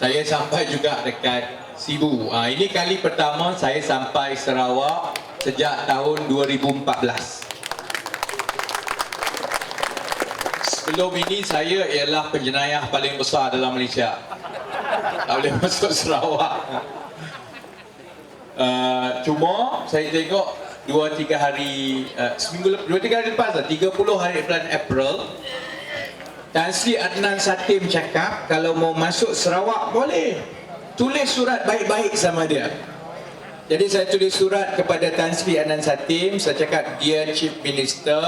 saya sampai juga dekat Sibu. Ah, ini kali pertama saya sampai Sarawak sejak tahun 2014. Sebelum ini saya ialah penjenayah paling besar dalam Malaysia. Tak boleh masuk Sarawak. Uh, cuma saya tengok dua tiga hari uh, seminggu lepas, dua tiga hari lepas lah, 30 hari bulan April Tan Sri Adnan Satim cakap kalau mau masuk Sarawak boleh. Tulis surat baik-baik sama dia. Jadi saya tulis surat kepada Tan Sri Adnan Satim. Saya cakap Dear Chief Minister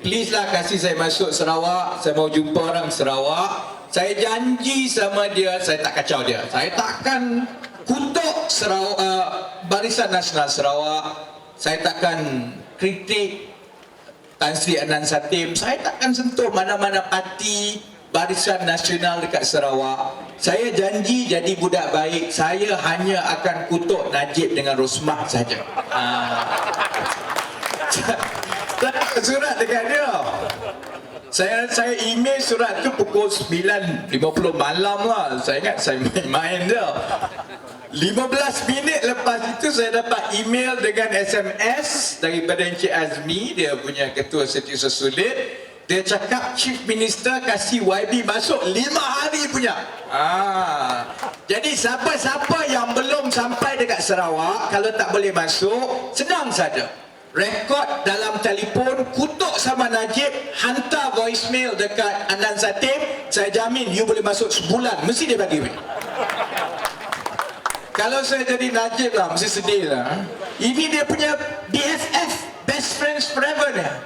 Please lah kasih saya masuk Sarawak. Saya mau jumpa orang Sarawak. Saya janji sama dia Saya tak kacau dia. Saya takkan kutuk Sarawak, uh, Barisan Nasional Sarawak. Saya takkan kritik Tan Sri Adnan Satim Saya takkan sentuh mana-mana parti Barisan Nasional dekat Sarawak Saya janji jadi budak baik Saya hanya akan kutuk Najib dengan Rosmah saja. Saya surat dekat dia. Saya saya email surat tu pukul 9.50 malam lah. Saya ingat saya main-main dia. 15 minit lepas itu saya dapat email dengan SMS daripada Encik Azmi, dia punya ketua setiausaha sulit. Dia cakap Chief Minister kasih YB masuk 5 hari punya. Ah. Jadi siapa-siapa yang belum sampai dekat Sarawak kalau tak boleh masuk, senang saja rekod dalam telefon kutuk sama Najib hantar voicemail dekat Andan Satim. Saya jamin you boleh masuk sebulan. Mesti dia bagi weh. kalau saya jadi Najib lah mesti sedih lah. Ini dia punya BFF best friends forever dia.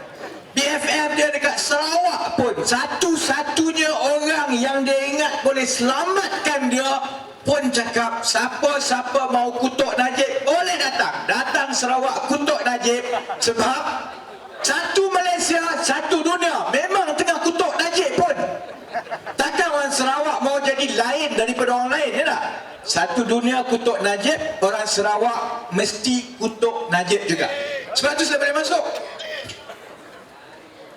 BFF dia dekat Sarawak pun satu-satunya orang yang dia ingat boleh selamatkan dia pun cakap siapa-siapa mau kutuk Najib? Boleh datang. Datang Sarawak kutuk Najib sebab satu Malaysia satu dunia memang tengah kutuk Najib pun takkan orang Jadi lain daripada orang lain ya tak? Satu dunia kutuk Najib orang Sarawak mesti kutuk Najib juga. Sebab tu saya boleh masuk